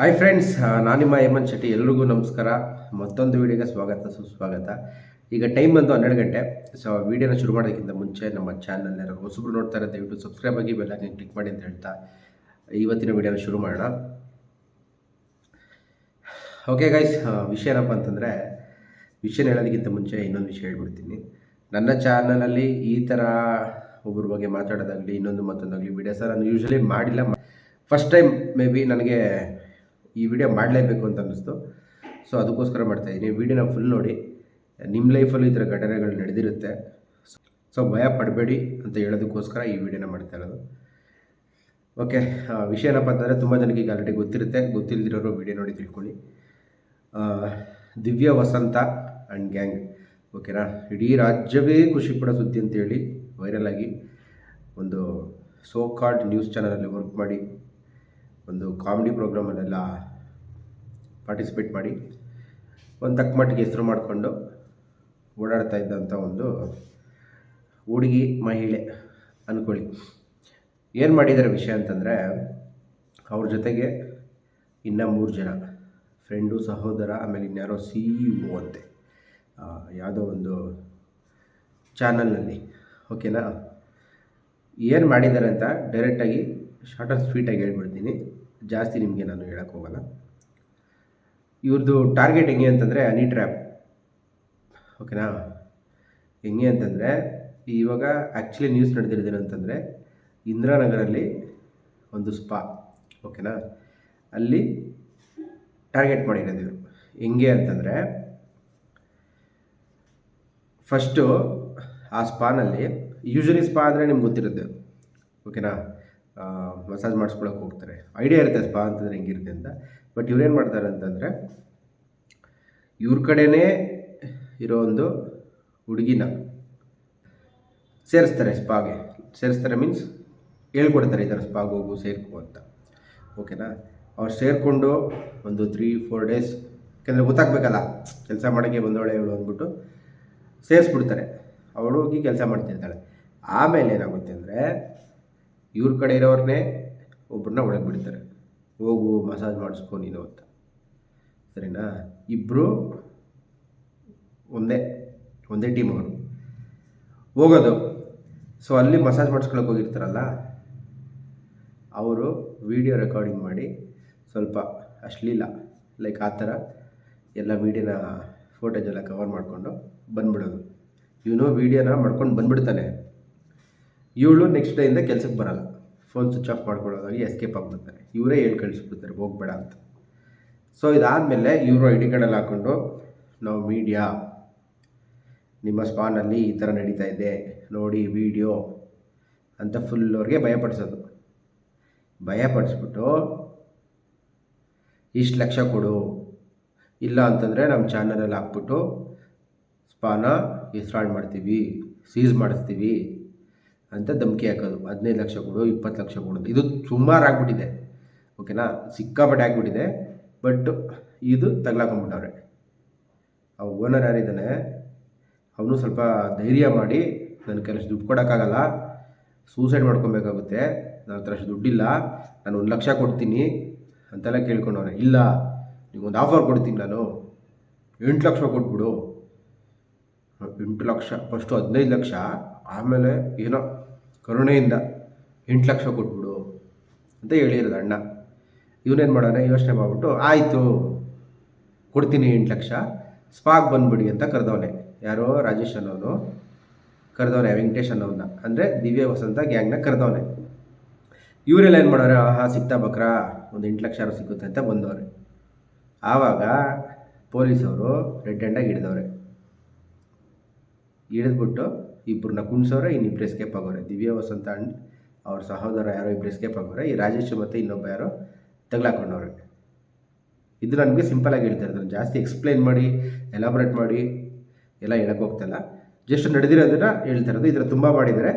Hi friends ನಾನು ನಿಮ್ಮ ಹೇಮಂತ್ ಶೆಟ್ಟಿ. ಎಲ್ರಿಗೂ ನಮಸ್ಕಾರ. ಮತ್ತೊಂದು ವಿಡಿಯೋಗೆ ಸ್ವಾಗತ, ಸುಸ್ವಾಗತ. ಈಗ ಟೈಮ್ ಬಂದು ಹನ್ನೆರಡು ಗಂಟೆ. ಸೊ ವಿಡಿಯೋನ ಶುರು ಮಾಡೋದಕ್ಕಿಂತ ಮುಂಚೆ ನಮ್ಮ ಚಾನಲ್ ಯಾರು ಹೊಸಬ್ರು ಇರೋ ದಯವಿಟ್ಟು ಸಬ್ಸ್ಕ್ರೈಬ್ ಆಗಿ ಬೆಲ್ಲೈಕನ್ ಕ್ಲಿಕ್ ಮಾಡಿ ಅಂತ ಹೇಳ್ತಾ ಇವತ್ತಿನ ವಿಡಿಯೋನ ಶುರು ಮಾಡೋಣ. ಓಕೆ ಗೈಸ್ ವಿಷಯ ಏನಪ್ಪ ಅಂತಂದರೆ, ವಿಷಯ ಹೇಳೋದಕ್ಕಿಂತ ಮುಂಚೆ ಇನ್ನೊಂದು ವಿಷಯ ಹೇಳ್ಬಿಡ್ತೀನಿ. ನನ್ನ ಚಾನಲಲ್ಲಿ ಈ ಥರ ಒಬ್ಬರ ಬಗ್ಗೆ ಮಾತಾಡೋದಾಗಲಿ, ಇನ್ನೊಂದು ಮತ್ತೊಂದಾಗಲಿ ವಿಡಿಯೋಸ ನಾನು ಯೂಶ್ವಲಿ ಮಾಡಿಲ್ಲ. ಫಸ್ಟ್ ಟೈಮ್ ಮೇ ಬಿ ನನಗೆ ಈ ವಿಡಿಯೋ ಮಾಡಲೇಬೇಕು ಅಂತ ಅನ್ನಿಸ್ತು. ಸೊ ಅದಕ್ಕೋಸ್ಕರ ಮಾಡ್ತಾ ಇದ್ದೀನಿ ವಿಡಿಯೋನ ಫುಲ್ ನೋಡಿ. ನಿಮ್ಮ ಲೈಫಲ್ಲಿ ಈ ಥರ ಘಟನೆಗಳು ನಡೆದಿರುತ್ತೆ. ಸೊ ಭಯ ಪಡಬೇಡಿ ಅಂತ ಹೇಳೋದಕ್ಕೋಸ್ಕರ ಈ ವಿಡಿಯೋನ ಮಾಡ್ತಾ ಇರೋದು. ಓಕೆ ವಿಷಯ ಏನಪ್ಪ ಅಂತಂದರೆ ತುಂಬ ಜನಕ್ಕೆ ಈಗ ಆಲ್ರೆಡಿ ಗೊತ್ತಿರುತ್ತೆ. ಗೊತ್ತಿಲ್ಲದಿರೋರು ವಿಡಿಯೋ ನೋಡಿ ತಿಳ್ಕೊಳ್ಳಿ. ದಿವ್ಯ ವಸಂತ ಆ್ಯಂಡ್ ಗ್ಯಾಂಗ್ ಓಕೆನಾ ಇಡೀ ರಾಜ್ಯವೇ ಖುಷಿ ಪಡೋ ಸುದ್ದಿ ಅಂತೇಳಿ ವೈರಲ್ ಆಗಿ ಒಂದು ಸೋ ಕಾರ್ಡ್ ನ್ಯೂಸ್ ಚಾನಲಲ್ಲಿ ವರ್ಕ್ ಮಾಡಿ ಒಂದು ಕಾಮಿಡಿ ಪ್ರೋಗ್ರಾಮಲ್ಲೆಲ್ಲ ಪಾರ್ಟಿಸಿಪೇಟ್ ಮಾಡಿ ಒಂದು ತಕ್ಕ ಮಟ್ಟಿಗೆ ಹೆಸರು ಮಾಡಿಕೊಂಡು ಓಡಾಡ್ತಾ ಇದ್ದಂಥ ಒಂದು ಹುಡುಗಿ ಮಹಿಳೆ ಅಂದ್ಕೊಳ್ಳಿ ಏನು ಮಾಡಿದ್ದಾರೆ ವಿಷಯ ಅಂತಂದರೆ ಅವ್ರ ಜೊತೆಗೆ ಇನ್ನೂ ಮೂರು ಜನ ಫ್ರೆಂಡು ಸಹೋದರ, ಆಮೇಲೆ ಇನ್ಯಾರೋ ಸಿ ಇ ಒ ಅಂತೆ. ಯಾವುದೋ ಒಂದು ಚಾನಲ್ನಲ್ಲಿ ಓಕೆನಾ ಏನು ಮಾಡಿದ್ದಾರೆ ಅಂತ ಡೈರೆಕ್ಟಾಗಿ ಶಾರ್ಟ್ ಆ್ಯಂಡ್ ಸ್ವೀಟಾಗಿ ಹೇಳ್ಬಿಡ್ತೀನಿ. ಜಾಸ್ತಿ ನಿಮಗೆ ನಾನು ಹೇಳೋಕ್ಕೋಗಲ್ಲ ಇವ್ರದ್ದು ಟಾರ್ಗೆಟ್ ಹೆಂಗೆ ಅಂತಂದರೆ ಅನಿ ಟ್ರ್ಯಾಪ್ ಓಕೆನಾ ಹೆಂಗೆ ಅಂತಂದರೆ, ಇವಾಗ ಆ್ಯಕ್ಚುಲಿ ನ್ಯೂಸ್ ಅಂತಂದರೆ ಇಂದಿರಾನಗರಲ್ಲಿ ಒಂದು ಸ್ಪಾ ಓಕೆನಾ ಅಲ್ಲಿ ಟಾರ್ಗೆಟ್ ಮಾಡಿರೋದು ಇವರು. ಹೆಂಗೆ ಅಂತಂದರೆ ಫಸ್ಟು ಆ ಸ್ಪಾನಲ್ಲಿ ಯೂಶ್ವಲಿ ಸ್ಪಾ ಅಂದರೆ ನಿಮ್ಗೆ ಗೊತ್ತಿರುತ್ತೆ ಓಕೆನಾ ಮಸಾಜ್ ಮಾಡಿಸ್ಕೊಳಕ್ಕೆ ಹೋಗ್ತಾರೆ. ಐಡಿಯಾ ಇರುತ್ತೆ ಸ್ಪಾ ಅಂತಂದರೆ ಹೆಂಗಿರುತ್ತೆ ಅಂತ. ಬಟ್ ಇವ್ರೇನು ಮಾಡ್ತಾರೆ ಅಂತಂದರೆ, ಇವ್ರ ಕಡೆನೇ ಇರೋ ಒಂದು ಹುಡುಗಿನ ಸೇರಿಸ್ತಾರೆ ಸ್ಪಾಗೆ. ಸೇರಿಸ್ತಾರೆ ಮೀನ್ಸ್ ಹೇಳ್ಕೊಡ್ತಾರೆ ಈ ಥರ ಸ್ಪಾಗೆ ಹೋಗು, ಸೇರ್ಕೊ ಅಂತ. ಓಕೆನಾ ಅವ್ರು ಸೇರಿಕೊಂಡು ಒಂದು ತ್ರೀ ಫೋರ್ ಡೇಸ್ ಯಾಕೆಂದರೆ ಗೊತ್ತಾಗಬೇಕಲ್ಲ, ಕೆಲಸ ಮಾಡೋಕ್ಕೆ ಬಂದವಳೆ ಇವಳು ಅಂದ್ಬಿಟ್ಟು ಸೇರಿಸ್ಬಿಡ್ತಾರೆ. ಅವಳು ಹೋಗಿ ಕೆಲಸ ಮಾಡ್ತಿರ್ತಾಳೆ. ಆಮೇಲೆ ಏನಾಗುತ್ತೆ ಅಂದರೆ ಇವ್ರ ಕಡೆ ಇರೋರನ್ನೇ ಒಬ್ಬರನ್ನ ಒಳಗೆ ಬಿಡ್ತಾರೆ. ಹೋಗು, ಮಸಾಜ್ ಮಾಡಿಸ್ಕೊ ನೀನು ಅಂತ. ಸರಿನಾ? ಇಬ್ಬರು ಒಂದೇ ಒಂದೇ ಟೀಮ್ ಅವರು. ಹೋಗೋದು. ಸೊ ಅಲ್ಲಿ ಮಸಾಜ್ ಮಾಡಿಸ್ಕೊಳಕ್ಕೆ ಹೋಗಿರ್ತಾರಲ್ಲ, ಅವರು ವಿಡಿಯೋ ರೆಕಾರ್ಡಿಂಗ್ ಮಾಡಿ ಸ್ವಲ್ಪ ಅಶ್ಲೀಲ ಲೈಕ್ ಆ ಥರ ಎಲ್ಲ ವೀಡಿಯೋನ ಫೋಟೋಜೆಲ್ಲ ಕವರ್ ಮಾಡಿಕೊಂಡು ಬಂದ್ಬಿಡೋದು. ಇವನು ವೀಡಿಯೋನ ಮಾಡ್ಕೊಂಡು ಬಂದ್ಬಿಡ್ತಾನೆ. ಇವಳು ನೆಕ್ಸ್ಟ್ ಡೇಯಿಂದ ಕೆಲಸಕ್ಕೆ ಬರಲ್ಲ. ಫೋನ್ ಸ್ವಿಚ್ ಆಫ್ ಮಾಡ್ಕೊಳ್ಳೋದಾಗಿ ಎಸ್ಕೇಪ್ ಆಗಿಬಿಡ್ತಾರೆ ಇವರೇ ಹೇಳಿ ಕಳಿಸ್ಬಿಡ್ತಾರೆ, ಹೋಗ್ಬೇಡ ಅಂತ. ಸೊ ಇದಾದಮೇಲೆ ಇವರು ಐ ಡಿ ಕಾರ್ಡಲ್ಲಿ ಹಾಕ್ಕೊಂಡು ನಾವು ಮೀಡಿಯಾ ನಿಮ್ಮ ಸ್ಪಾನಲ್ಲಿ ಈ ಥರ ನಡೀತಾ ಇದೆ, ನೋಡಿ ವಿಡಿಯೋ ಅಂತ ಫುಲ್ ಅವ್ರಿಗೆ ಭಯಪಡಿಸೋದು ಭಯಪಡಿಸ್ಬಿಟ್ಟು ಇಷ್ಟು ಲಕ್ಷ ಕೊಡು. ಇಲ್ಲ ಅಂತಂದರೆ ನಮ್ಮ ಚಾನಲಲ್ಲಿ ಹಾಕ್ಬಿಟ್ಟು ಸ್ಪಾನ ಹೆಸ್ರಾಳು ಮಾಡ್ತೀವಿ ಸೀಸ್ ಮಾಡಿಸ್ತೀವಿ. ಅಂತ ಧಮಕಿ ಹಾಕೋದು. ಹದಿನೈದು ಲಕ್ಷ ಕೊಡು, ಇಪ್ಪತ್ತು ಲಕ್ಷ ಕೊಡು ಇದು ಸುಮಾರು ಆಗ್ಬಿಟ್ಟಿದೆ. ಓಕೆನಾ? ಸಿಕ್ಕಾಪಟ್ಟೆ ಆಗ್ಬಿಟ್ಟಿದೆ. ಬಟ್ ಇದು ತಗ್ಲಾಕೊಂಡ್ಬಿಟ್ಟವ್ರೆ. ಆ ಓನರ್ ಯಾರಿದ್ದಾನೆ ಅವನು ಸ್ವಲ್ಪ ಧೈರ್ಯ ಮಾಡಿ ನನ್ನ ಕೆಲಸ ದುಡ್ಡು ಕೊಡೋಕ್ಕಾಗಲ್ಲ. ಸೂಸೈಡ್ ಮಾಡ್ಕೊಬೇಕಾಗುತ್ತೆ. ನನ್ನ ಹತ್ರ ಅಷ್ಟು ದುಡ್ಡಿಲ್ಲ. ನಾನು ಒಂದು ಲಕ್ಷ ಕೊಡ್ತೀನಿ ಅಂತೆಲ್ಲ ಕೇಳ್ಕೊಂಡವ್ರೆ. ಇಲ್ಲ, ನಿಗೊಂದು ಆಫರ್ ಕೊಡ್ತೀನಿ ನಾನು. ಎಂಟು ಲಕ್ಷ ಕೊಟ್ಬಿಡು. ಎಂಟು ಲಕ್ಷ ಫಸ್ಟು ಹದಿನೈದು ಲಕ್ಷ, ಆಮೇಲೆ ಏನೋ ಕರುಣೆಯಿಂದ ಎಂಟು ಲಕ್ಷ ಕೊಟ್ಬಿಡು ಅಂತ ಹೇಳಿರೋದು ಅಣ್ಣ. ಇವನೇನು ಮಾಡೋಣ ಯೋಚನೆ ಮಾಡಿಬಿಟ್ಟು, ಆಯಿತು, ಕೊಡ್ತೀನಿ ಎಂಟು ಲಕ್ಷ, ಸ್ಪಾಕ್ ಬಂದ್ಬಿಡಿ ಅಂತ ಕರೆದವನೆ. ಯಾರೋ ರಾಜೇಶ್ ಅನ್ನೋನು, ಕರೆದವನೆ, ವೆಂಕಟೇಶ್ ಅನ್ನೋನ್ನ ಅಂದರೆ ದಿವ್ಯ ವಸಂತ ಗ್ಯಾಂಗ್ನ ಕರೆದವನೆ. ಇವರೆಲ್ಲ ಏನು ಮಾಡೋರೆ, ಆಹಾ ಸಿಗ್ತಾ ಬಕ್ರ, ಒಂದು ಎಂಟು ಲಕ್ಷ ಸಿಗುತ್ತೆ ಅಂತ ಬಂದವ್ರೆ. ಆವಾಗ ಪೊಲೀಸವರು ರೆಡ್ ಹ್ಯಾಂಡಾಗಿ ಹಿಡಿದವ್ರೆ. ಹಿಡಿದ್ಬಿಟ್ಟು ಇಬ್ಬರನ್ನ ಕುಣ್ಸೋರೆ ಇನ್ನಿಬ್ರು ಎಸ್ಕೇಪ್ ಆಗೋರೆ. ದಿವ್ಯ ವಸಂತ ಅಂಡ್ ಅವ್ರ ಸಹೋದರ ಯಾರೋ ಇಬ್ರು ಎಸ್ಕೇಪ್ ಆಗೋರೆ. ಈ ರಾಜೇಶ್ ಮತ್ತು ಇನ್ನೊಬ್ಬ ಯಾರೋ ತಗ್ಲಾಕೊಂಡವ್ರೆ. ಇದು ನನಗೆ ಸಿಂಪಲಾಗಿ ಹೇಳ್ತಾ ಇರೋದು. ಜಾಸ್ತಿ ಎಕ್ಸ್ಪ್ಲೈನ್ ಮಾಡಿ ಎಲಾಬ್ರೇಟ್ ಮಾಡಿ ಎಲ್ಲ ಹೇಳಕ್ಕೆ ಹೋಗ್ತಾಯಿಲ್ಲ ಜಸ್ಟ್ ನಡೆದಿರೋದನ್ನ ಹೇಳ್ತಾ ಇರೋದು. ಇದರ ತುಂಬ ಮಾಡಿದ್ದಾರೆ.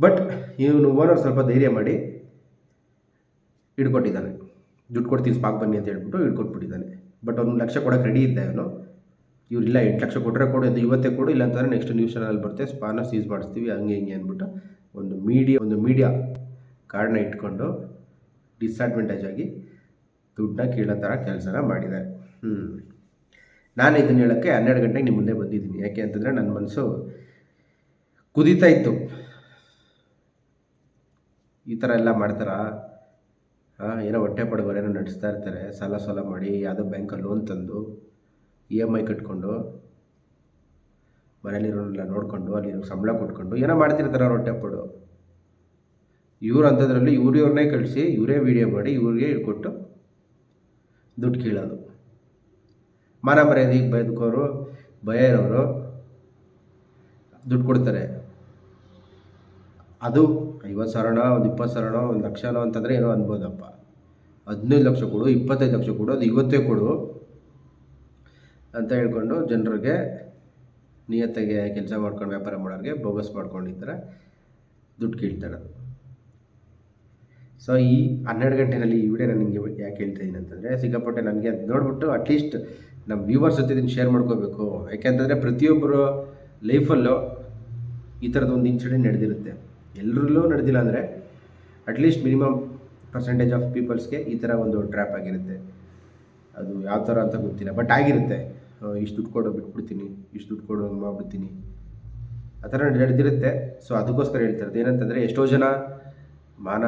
ಬಟ್ ಇವನು ಓನರ್ ಸ್ವಲ್ಪ ಧೈರ್ಯ ಮಾಡಿ ಹಿಡ್ಕೊಟ್ಟಿದ್ದಾನೆ. ದುಡ್ಡು ಕೊಡ್ತೀನಿ, ಸ್ಪಾಕ್ ಬನ್ನಿ ಅಂತ ಹೇಳ್ಬಿಟ್ಟು ಹಿಡ್ಕೊಟ್ಬಿಟ್ಟಿದ್ದಾನೆ. ಬಟ್ ಒಂದು ಲಕ್ಷ ಕೊಡೋಕೆ ರೆಡಿ ಇದ್ದೆ ಇವನು. ಇವ್ರು ಇಲ್ಲ ಎಂಟು ಲಕ್ಷ ಕೊಟ್ಟರೆ ಕೊಡು ಇದು ಇವತ್ತೇ ಕೊಡು ಇಲ್ಲ ಅಂತಂದರೆ ನೆಕ್ಸ್ಟ್ ನ್ಯೂಸ್ ಚಾನಲ್ ಬರುತ್ತೆ ಸ್ಪಾನ ಸೀಸ್ ಮಾಡಿಸ್ತೀವಿ, ಹಂಗೆ ಹಿಂಗೆ ಅಂದ್ಬಿಟ್ಟು ಒಂದು ಮೀಡಿಯಾ ಒಂದು ಮೀಡಿಯಾ ಕಾರ್ಡ್ನ ಇಟ್ಕೊಂಡು ಡಿಸ್ಅಡ್ವಾಂಟೇಜ್ ಆಗಿ ದುಡ್ಡನ್ನ ಕೀಳೋ ಥರ ಕೆಲಸನ ಮಾಡಿದ್ದಾರೆ. ಹ್ಞೂ ನಾನು ಇದನ್ನು ಹೇಳೋಕ್ಕೆ ಹನ್ನೆರಡು ಗಂಟೆಗೆ ನಿಮ್ಮ ಮುಂದೆ ಬಂದಿದ್ದೀನಿ. ಯಾಕೆ ಅಂತಂದರೆ ನನ್ನ ಮನಸ್ಸು ಕುದೀತಾ ಇತ್ತು. ಈ ಥರ ಎಲ್ಲ ಮಾಡ್ತಾರಾ? ಏನೋ ಹೊಟ್ಟೆ ಪಡುವರೇನೋ ನಡೆಸ್ತಾ ಇರ್ತಾರೆ. ಸಾಲ ಸಾಲ ಮಾಡಿ, ಯಾವುದೋ ಬ್ಯಾಂಕಲ್ಲಿ ಲೋನ್ ತಂದು. ಇ ಎಂ ಐ ಕಟ್ಕೊಂಡು ಮನೇಲಿರೋನೆಲ್ಲ ನೋಡಿಕೊಂಡು ಅಲ್ಲಿ ಸಂಬಳ ಕೊಟ್ಕೊಂಡು, ಏನೋ ಮಾಡ್ತಿರ್ತಾರೆ ಅವ್ರು ಹೊಟ್ಟೆ ಪಡು ಇವ್ರು ಅಂಥದ್ರಲ್ಲಿ ಇವ್ರು ಇವ್ರನ್ನೇ ಕಳಿಸಿ, ಇವರೇ ವೀಡಿಯೋ ಮಾಡಿ, ಇವ್ರಿಗೆ ಇಟ್ಕೊಟ್ಟು ದುಡ್ಡು ಕೀಳೋದು. ಮರ್ಯಾದೆ ಈಗ ಬೈದಕೋರು, ಭಯ ಇರೋರು ದುಡ್ಡು ಕೊಡ್ತಾರೆ. ಅದು ಐವತ್ತು ಸಾವಿರ ಒಂದು ಇಪ್ಪತ್ತು ಸಾವಿರನೋ, ಒಂದು ಲಕ್ಷನೋ ಅಂತಂದರೆ ಏನೋ ಅನ್ಬೋದಪ್ಪ. ಹದಿನೈದು ಲಕ್ಷ ಕೊಡು, ಇಪ್ಪತ್ತೈದು ಲಕ್ಷ ಕೊಡು, ಅದು ಇವತ್ತೇ ಕೊಡು. ಅಂತ ಹೇಳ್ಕೊಂಡು ಜನರಿಗೆ ನಿಯತ್ತಾಗಿ ಕೆಲಸ ಮಾಡ್ಕೊಂಡು ವ್ಯಾಪಾರ ಮಾಡೋರಿಗೆ ಬೋಗಸ್ ಮಾಡ್ಕೊಂಡಿರ್ತಾರೆ ದುಡ್ಡು ಕೀಳ್ತಾರೆ ಸೊ ಈ ಹನ್ನೆರಡು ಗಂಟೆನಲ್ಲಿ ಈ ವಿಡಿಯೋ ನಿಮಗೆ ಯಾಕೆ ಹೇಳ್ತಾ ಇದ್ದೀನಿ ಅಂತಂದರೆ ಸಿಕ್ಕಾಪಟ್ಟೆ ನನಗೆ ಅದು ನೋಡಿಬಿಟ್ಟು ಅಟ್ಲೀಸ್ಟ್ ನಮ್ಮ ವ್ಯೂವರ್ಸ್ ಜೊತೆ ಇದನ್ನು ಶೇರ್ ಮಾಡ್ಕೋಬೇಕು. ಯಾಕೆಂತಂದರೆ ಪ್ರತಿಯೊಬ್ಬರು ಲೈಫಲ್ಲೂ ಈ ಥರದ್ದು ಒಂದು ಇನ್ಸಿಡೆಂಟ್ ನಡೆದಿರುತ್ತೆ. ಎಲ್ಲರಲ್ಲೂ ನಡೆದಿಲ್ಲ ಅಂದರೆ at least minimum percentage of ಪೀಪಲ್ಸ್ಗೆ ಈ ಥರ ಒಂದು ಟ್ರ್ಯಾಪ್ ಆಗಿರುತ್ತೆ. ಅದು ಯಾವ ಥರ ಅಂತ ಗೊತ್ತಿಲ್ಲ ಬಟ್ ಆಗಿರುತ್ತೆ. ಇಷ್ಟು ದುಡ್ಡು ಕೊಡೋ ಬಿಟ್ಬಿಡ್ತೀನಿ, ಇಷ್ಟು ದುಡ್ಡು ಕೊಡೋ ಮಾಡಿಬಿಡ್ತೀನಿ. ಆ ಥರ ನಡೆದಿರುತ್ತೆ. ಸೊ ಅದಕ್ಕೋಸ್ಕರ ಹೇಳ್ತಿರೋದು ಏನಂತಂದರೆ, ಎಷ್ಟೋ ಜನ ಮಾನ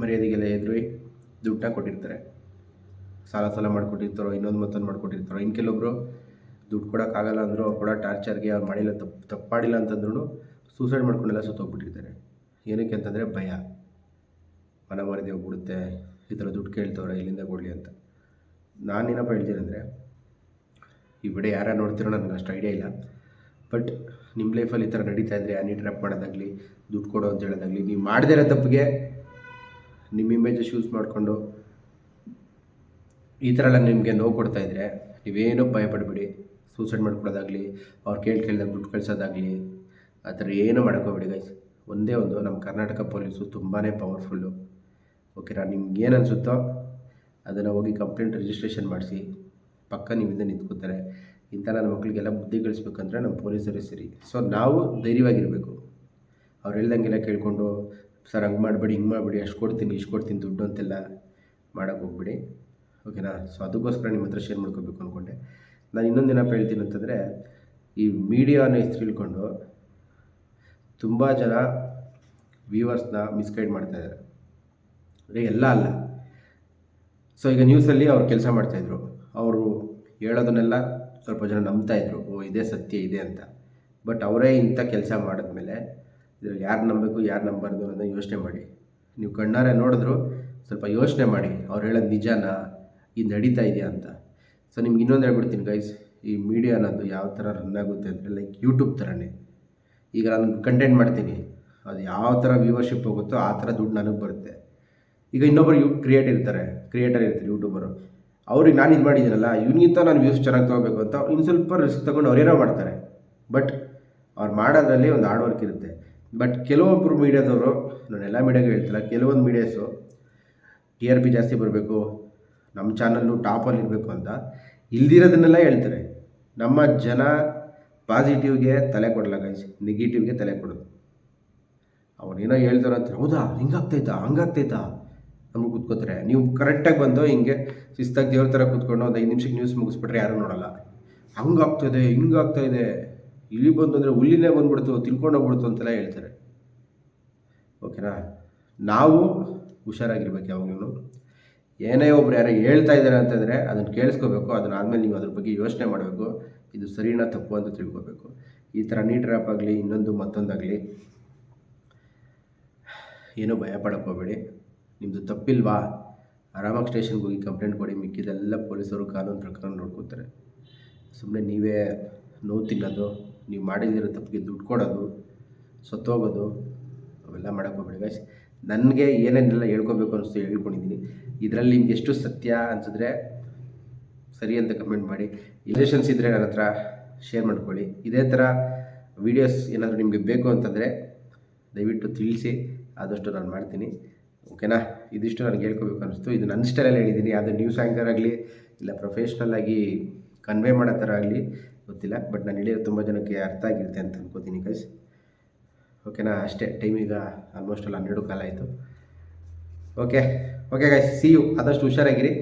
ಮರ್ಯಾದೆಗೆಲ್ಲ ಎದುರು ದುಡ್ಡನ್ನ ಕೊಟ್ಟಿರ್ತಾರೆ. ಸಾಲ ಸಾಲ ಮಾಡಿಕೊಟ್ಟಿರ್ತಾರೋ, ಇನ್ನೊಂದು ಮತ್ತೊಂದು ಮಾಡಿಕೊಟ್ಟಿರ್ತಾರೋ ಇನ್ನು ಕೆಲವೊಬ್ಬರು ದುಡ್ಡು ಕೊಡೋಕ್ಕಾಗಲ್ಲ ಅಂದರೂ ಅವ್ರು ಕೊಡೋ ಟಾರ್ಚರ್ಗೆ ಅವ್ರು ಮಾಡಿಲ್ಲ ತಪ್ಪು ತಪ್ಪಾಡಿಲ್ಲ ಅಂತಂದ್ರೂ ಸೂಸೈಡ್ ಮಾಡ್ಕೊಂಡೆಲ್ಲ ಸುತ್ತೋಗ್ಬಿಟ್ಟಿರ್ತಾರೆ ಏನಕ್ಕೆ ಅಂತಂದರೆ ಭಯ. ಮನ ಮರದಿ ಹೋಗ್ಬಿಡುತ್ತೆ. ಈ ಥರ ದುಡ್ಡು ಕೇಳ್ತವ್ರೆ, ಇಲ್ಲಿಂದ ಕೊಡಲಿ ಅಂತ. ನಾನೇನಪ್ಪ ಹೇಳ್ತೀನಿ ಅಂದರೆ ಈ ವಿಡಿಯೋ ಯಾರು ನೋಡ್ತಿರೋ ನನಗೆ ಅಷ್ಟು ಐಡಿಯಾ ಇಲ್ಲ. ಬಟ್ ನಿಮ್ಮ ಲೈಫಲ್ಲಿ ಈ ಥರ ನಡೀತಾ ಇದ್ರೆ ಆನಿ ಟ್ರ್ಯಾಪ್ ಮಾಡೋದಾಗಲಿ, ದುಡ್ಡು ಕೊಡೋ ಅಂತ ಹೇಳೋದಾಗಲಿ, ನೀವು ಮಾಡದೇ ಇರೋ ತಪ್ಪಿಗೆ ನಿಮ್ಮ ಇಮೇಜಸ್ ಯೂಸ್ ಮಾಡಿಕೊಂಡು ಈ ಥರ ಎಲ್ಲ ನಿಮಗೆ ನೋವು ಕೊಡ್ತಾ ಇದ್ದರೆ ನೀವೇನೂ ಭಯಪಡಬೇಡಿ ಸೂಸೈಡ್ ಮಾಡ್ಕೊಳ್ಳೋದಾಗಲಿ, ಅವ್ರು ಕೇಳಿ ಕೇಳಿದಾಗ ದುಡ್ಡು ಕಳಿಸೋದಾಗಲಿ, ಆ ಥರ ಏನೂ ಮಾಡ್ಕೋಬೇಡಿ ಗೈಸ್ ಒಂದೇ ಒಂದು ನಮ್ಮ ಕರ್ನಾಟಕ ಪೊಲೀಸು ತುಂಬಾ ಪವರ್ಫುಲ್ಲು ಓಕೆನಾ ನಿಮ್ಗೆ ಏನು ಅನಿಸುತ್ತೋ ಅದನ್ನು ಹೋಗಿ ಕಂಪ್ಲೇಂಟ್ ರಿಜಿಸ್ಟ್ರೇಷನ್ ಮಾಡಿಸಿ. ಪಕ್ಕ ನಿಮ್ಮಿಂದ ನಿಂತ್ಕೋತಾರೆ. ಇಂಥ ನನ್ನ ಮಕ್ಕಳಿಗೆಲ್ಲ ಬುದ್ಧಿ ಗಳಿಸ್ಬೇಕಂದ್ರೆ ನಮ್ಮ ಪೊಲೀಸರೇ ಸರಿ. ಸೊ ನಾವು ಧೈರ್ಯವಾಗಿರಬೇಕು. ಅವ್ರು ಹೇಳ್ದಂಗೆಲ್ಲ ಕೇಳಿಕೊಂಡು, ಸರ್, ಹಂಗೆ ಮಾಡಬೇಡಿ, ಹಿಂಗೆ ಮಾಡಬೇಡಿ, ಅಷ್ಟು ಕೊಡ್ತೀನಿ, ಇಷ್ಟು ಕೊಡ್ತೀನಿ ದುಡ್ಡು ಅಂತೆಲ್ಲ ಮಾಡೋಕ್ಕೆ ಹೋಗ್ಬಿಡಿ. ಓಕೆನಾ? ಸೊ ಅದಕ್ಕೋಸ್ಕರ ನಿಮ್ಮ ಹತ್ರ ಶೇರ್ ಮಾಡ್ಕೋಬೇಕು ಅಂದ್ಕೊಂಡೆ ನಾನು ಇನ್ನೊಂದು ಏನಪ್ಪ ಹೇಳ್ತೀನಿ ಅಂತಂದರೆ, ಈ ಮೀಡಿಯಾನ ಹೆಸ್ರು ತಿಳ್ಕೊಂಡು ತುಂಬ ಜನ ವ್ಯೂವರ್ಸ್ನ ಮಿಸ್ಗೈಡ್ ಮಾಡ್ತಾಯಿದ್ದಾರೆ ಅಂದರೆ ಎಲ್ಲ ಅಲ್ಲ. ಸೊ ಈಗ ನ್ಯೂಸಲ್ಲಿ ಅವ್ರು ಕೆಲಸ ಮಾಡ್ತಾಯಿದ್ರು ಅವರು ಹೇಳೋದನ್ನೆಲ್ಲ ಸ್ವಲ್ಪ ಜನ ನಂಬ್ತಾಯಿದ್ರು ಓ, ಇದೇ ಸತ್ಯ, ಇದೆ ಅಂತ. ಬಟ್ ಅವರೇ ಇಂಥ ಕೆಲಸ ಮಾಡಿದ್ಮೇಲೆ ಇದ್ರಲ್ಲಿ ಯಾರು ನಂಬಬೇಕು ಯಾರು ನಂಬಾರ್ದು ಅನ್ನೋದನ್ನ ಯೋಚನೆ ಮಾಡಿ. ನೀವು ಕಣ್ಣಾರೆ ನೋಡಿದ್ರು, ಸ್ವಲ್ಪ ಯೋಚನೆ ಮಾಡಿ. ಅವ್ರು ಹೇಳೋದು ನಿಜನಾ? ಇದು ನಡೀತಾ ಇದೆಯಾ ಅಂತ. ಸೊ ನಿಮ್ಗೆ ಇನ್ನೊಂದು ಹೇಳ್ಬಿಡ್ತೀನಿ ಗೈಸ್ ಈ ಮೀಡಿಯಾ ಅನ್ನೋದು ಯಾವ ಥರ ರನ್ ಆಗುತ್ತೆ ಅಂದರೆ ಲೈಕ್ ಯೂಟ್ಯೂಬ್ ಥರನೇ ಈಗ ನಾನು ಕಂಟೆಂಟ್ ಮಾಡ್ತೀನಿ. ಅದು ಯಾವ ಥರ ವ್ಯೂವರ್ಶಿಪ್ ಹೋಗುತ್ತೋ ಆ ಥರ ದುಡ್ಡು ನನಗೆ ಬರುತ್ತೆ. ಈಗ ಇನ್ನೊಬ್ಬರು ಯೂ ಕ್ರಿಯೇಟ್ ಇರ್ತಾರೆ. ಕ್ರಿಯೇಟರ್ ಇರ್ತಾರೆ ಯೂಟ್ಯೂಬರು ಅವ್ರಿಗೆ ನಾನು ಇದು ಮಾಡಿದ್ದೀನಲ್ಲ ಇವನಿಗಿಂತ ನಾನು ವ್ಯೂಸ್ ಚೆನ್ನಾಗಿ ತೊಗೋಬೇಕು ಅಂತ ಇನ್ನು ಸ್ವಲ್ಪ ರಿಸ್ಕ್ ತೊಗೊಂಡು ಅವ್ರೇನೋ ಮಾಡ್ತಾರೆ. ಬಟ್ ಅವ್ರು ಮಾಡೋದ್ರಲ್ಲಿ ಒಂದು ಹಾರ್ಡ್ ವರ್ಕ್ ಇರುತ್ತೆ. ಬಟ್ ಕೆಲವೊಬ್ಬರು ಮೀಡಿಯಾದವರು ನಾನು ಎಲ್ಲ ಮೀಡಿಯಾಗೆ ಹೇಳ್ತಿಲ್ಲ, ಕೆಲವೊಂದು ಮೀಡಿಯಾಸು ಟಿ ಆರ್ ಪಿ ಜಾಸ್ತಿ ಬರಬೇಕು ನಮ್ಮ ಚಾನಲ್ಲು ಟಾಪಲ್ಲಿ ಇರಬೇಕು ಅಂತ ಇಲ್ದಿರೋದನ್ನೆಲ್ಲ ಹೇಳ್ತಾರೆ. ನಮ್ಮ ಜನ ಪಾಸಿಟಿವ್ಗೆ ತಲೆ ಕೊಡಲ್ಲ ಗೈಸ್ ನೆಗೆಟಿವ್ಗೆ ತಲೆ ಕೊಡೋದು. ಅವನೇನೋ ಹೇಳ್ತಾರೆ ಅಂತ ಹೌದಾ? ಹಿಂಗಾಗ್ತೈತಾ? ಹಂಗಾಗ್ತೈತಾ? ನಮ್ಗೆ ಕೂತ್ಕೋತಾರೆ. ನೀವು ಕರೆಕ್ಟಾಗಿ ಬಂದು ಹಿಂಗೆ ಶಿಸ್ತಾಗಿ ದೇವ್ರ ಥರ ಕೂತ್ಕೊಂಡು ಒಂದು ಐದು ನಿಮಿಷಕ್ಕೆ ನ್ಯೂಸ್ ಮುಗಿಸ್ಬಿಟ್ರೆ ಯಾರೂ ನೋಡಲ್ಲ. ಹಂಗಾಗ್ತದೆ ಹಿಂಗಾಗ್ತಾಯಿದೆ ಇಲ್ಲಿ ಬಂದು ಅಂದರೆ ಹುಲ್ಲಿನೇ ಬಂದ್ಬಿಡ್ತು ತಿಳ್ಕೊಂಡೋಗ್ಬಿಡ್ತು ಅಂತೆಲ್ಲ ಹೇಳ್ತಾರೆ. ಓಕೆನಾ ನಾವು ಹುಷಾರಾಗಿರ್ಬೇಕು ಯಾವಾಗಲೂ ಏನೇ ಒಬ್ರು ಯಾರೋ ಹೇಳ್ತಾ ಇದ್ದಾರೆ ಅಂತಂದರೆ ಅದನ್ನು ಕೇಳಿಸ್ಕೋಬೇಕು, ಅದನ್ನ ಆದಮೇಲೆ ನೀವು ಅದ್ರ ಬಗ್ಗೆ ಯೋಚನೆ ಮಾಡಬೇಕು. ಇದು ಸರಿನಾ ತಪ್ಪು ಅಂತ ತಿಳ್ಕೊಬೇಕು. ಈ ಥರ ನೀಟ್ ರ್ಯಾಪ್ ಆಗಲಿ, ಇನ್ನೊಂದು ಮತ್ತೊಂದಾಗಲಿ, ಏನೂ ಭಯ ನಿಮ್ಮದು ತಪ್ಪಿಲ್ವಾ? ಆರಾಮಾಗಿ ಸ್ಟೇಷನ್ಗೆ ಹೋಗಿ ಕಂಪ್ಲೇಂಟ್ ಕೊಡಿ, ಮಿಕ್ಕಿದೆಲ್ಲ ಪೊಲೀಸರು ಕಾನೂನು ಪ್ರಕಾರ ನೋಡ್ಕೋತಾರೆ. ಸುಮ್ಮನೆ ನೀವೇ ನೋವು ತಿನ್ನೋದು, ನೀವು ಮಾಡಿದಿರೋ ತಪ್ಪಿಗೆ ದುಡ್ಡು ಕೊಡೋದು, ಸತ್ತೋಗೋದು, ಅವೆಲ್ಲ ಮಾಡೋಕ್ಕೆ ಹೋಗ್ಬೇಡಿ. ನನಗೆ ಏನೇನೆಲ್ಲ ಹೇಳ್ಕೊಬೇಕು ಅನಿಸ್ತು ಹೇಳ್ಕೊಂಡಿದ್ದೀನಿ. ಇದರಲ್ಲಿ ನಿಮ್ಗೆ ಎಷ್ಟು ಸತ್ಯ ಅನಿಸಿದ್ರೆ ಸರಿ ಅಂತ ಕಮೆಂಟ್ ಮಾಡಿ. ರಿಲೇಷನ್ಸ್ ಇದ್ದರೆ ನನ್ನ ಹತ್ರ ಶೇರ್ ಮಾಡ್ಕೊಳ್ಳಿ. ಇದೇ ಥರ ವೀಡಿಯೋಸ್ ಏನಾದರೂ ನಿಮಗೆ ಬೇಕು ಅಂತಂದರೆ ದಯವಿಟ್ಟು ತಿಳಿಸಿ, ಆದಷ್ಟು ನಾನು ಮಾಡ್ತೀನಿ. ಓಕೆನಾ? ಇದಿಷ್ಟು ನನಗೆ ಹೇಳ್ಕೋಬೇಕು ಅನಿಸ್ತು ಇದು ನನ್ನ ಸ್ಟೈಲಲ್ಲಿ ಹೇಳಿದ್ದೀನಿ. ಅದು ನ್ಯೂಸ್ ಆ್ಯಂಕರ್ ಆಗಲಿ, ಇಲ್ಲ ಪ್ರೊಫೆಷ್ನಲ್ ಆಗಿ ಕನ್ವೇ ಮಾಡೋ ಥರ ಆಗಲಿ, ಗೊತ್ತಿಲ್ಲ. ಬಟ್ ನಾನು ಹೇಳಿರೋ ತುಂಬ ಜನಕ್ಕೆ ಅರ್ಥ ಆಗಿರುತ್ತೆ ಅಂತ ಅನ್ಕೋತೀನಿ ಕೈಸ್ ಓಕೆನಾ? ಅಷ್ಟೇ. ಟೈಮ್ ಈಗ ಆಲ್ಮೋಸ್ಟ್ ಅಲ್ಲಿ ಹನ್ನೆರಡು ಕಾಲ ಆಯಿತು. Okay. Okay guys see you ಆದಷ್ಟು ಹುಷಾರಾಗಿರಿ.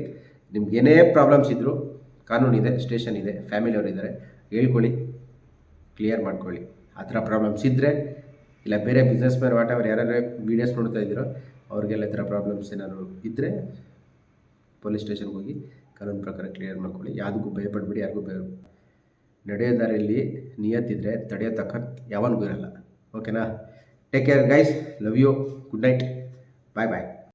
ನಿಮ್ಗೆ ಏನೇ ಪ್ರಾಬ್ಲಮ್ಸ್ ಇದ್ದರೂ ಕಾನೂನು ಇದೆ ಸ್ಟೇಷನ್ ಇದೆ ಫ್ಯಾಮಿಲಿಯವರು ಇದ್ದಾರೆ, ಹೇಳ್ಕೊಳ್ಳಿ. ಕ್ಲಿಯರ್ ಮಾಡ್ಕೊಳ್ಳಿ. ಆ ಥರ ಪ್ರಾಬ್ಲಮ್ಸ್ ಇದ್ದರೆ ಇಲ್ಲ ಬೇರೆ ಬಿಸ್ನೆಸ್ ಮ್ಯಾನ್ ವಾಟ್ ಅವರು ಯಾರ್ಯಾರು ವೀಡಿಯೋಸ್ ನೋಡ್ತಾ ಇದ್ದೀರೋ ಅವ್ರಿಗೆಲ್ಲ ಈ ಥರ ಪ್ರಾಬ್ಲಮ್ಸ್ ಏನಾದ್ರು ಇದ್ದರೆ ಪೊಲೀಸ್ ಸ್ಟೇಷನ್ಗೆ ಹೋಗಿ ಕಾನೂನು ಪ್ರಕಾರ ಕ್ಲಿಯರ್ ಮಾಡ್ಕೊಳ್ಳಿ. ಯಾವುದಕ್ಕೂ ಭಯಪಡಬೇಡಿ, ಯಾರಿಗೂ ಭಯ ನಡೆಯೋ ದಾರಿಯಲ್ಲಿ ನಿಯತ್ತಿದ್ರೆ ತಡೆಯೋ ತಕ್ಕ ಯಾವನಿಗೂ ಇರಲ್ಲ. ಓಕೆನಾ take care guys love you good night bye bye